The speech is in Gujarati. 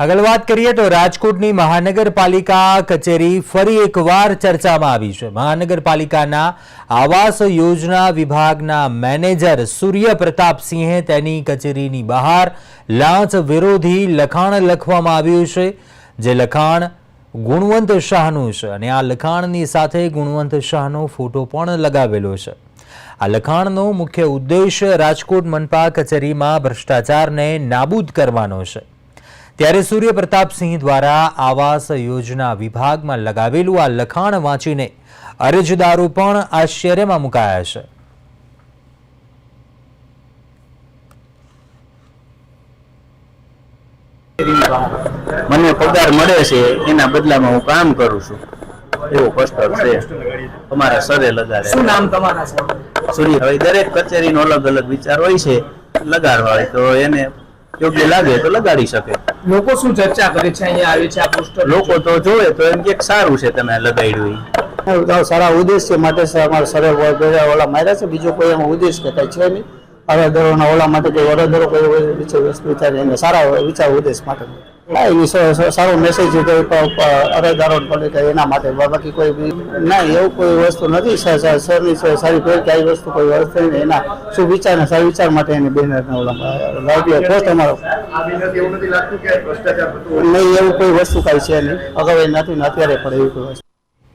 આગળ વાત કરીએ તો રાજકોટની મહાનગરપાલિકા કચેરી ફરી એકવાર ચર્ચામાં આવી છે. મહાનગરપાલિકાના આવાસ યોજના વિભાગના મેનેજર સૂર્ય પ્રતાપસિંહે તેની કચેરીની બહાર લાંચ વિરોધી લખાણ લખવામાં આવ્યું છે, જે લખાણ ગુણવંત શાહનું છે અને આ લખાણની સાથે ગુણવંત શાહનો ફોટો પણ લગાવેલો છે. આ લખાણનો મુખ્ય ઉદ્દેશ રાજકોટ મનપા કચેરીમાં ભ્રષ્ટાચારને નાબૂદ કરવાનો છે. ત્યારે સૂર્ય પ્રતાપસિંહ દ્વારા આવાસ યોજના વિભાગમાં લગાવેલું આ લખાણ વાંચીને અરજદારો પણ આશ્ચર્યમાં મુકાયા છે. મને પગાર મળે છે એના બદલામાં હું કામ કરું છું. એવો પોસ્ટર છે. અમારા સરે લગાડે શું નામ તમારા સૂર્ય હવે દરેક કચેરીનો અલગ અલગ વિચાર હોય છે. લગાડવા હોય તો એને યોગ્ય લાગે તો લગાડી શકે. લોકો શું ચર્ચા કરે છે? અહીંયા આવે છે આ પોસ્ટર લોકો તો જોવે તો એમ કે સારું છે તમે લગાડ્યું સારા ઉદ્દેશ્ય માટે છે અમારા સરે ઓલા માર્યા છે બીજો કોઈ એમાં ઉદ્દેશ કે કઈ છે નહીં. અરજદારોના ઓલા માટે કોઈ અરજદારો કોઈ વિચાર વસ્તુ વિચારે એને સારા વિચાર ઉદ્દેશ માટે. હા એ સારો મેસેજ અરજદારો પડે કે એના માટે બાકી કોઈ ના એવું કોઈ વસ્તુ નથી. સ- સારી કોઈ કે આવી વસ્તુ કોઈ વસ્તુ નહીં એના શું વિચાર ને સારી વિચાર માટે એની બેનર લાવ્યો પોસ્ટ અમારો નહીં એવું કોઈ વસ્તુ કાંઈ છે નહીં. અગાઉ એ નથી ને અત્યારે પણ એવી કોઈ વસ્તુ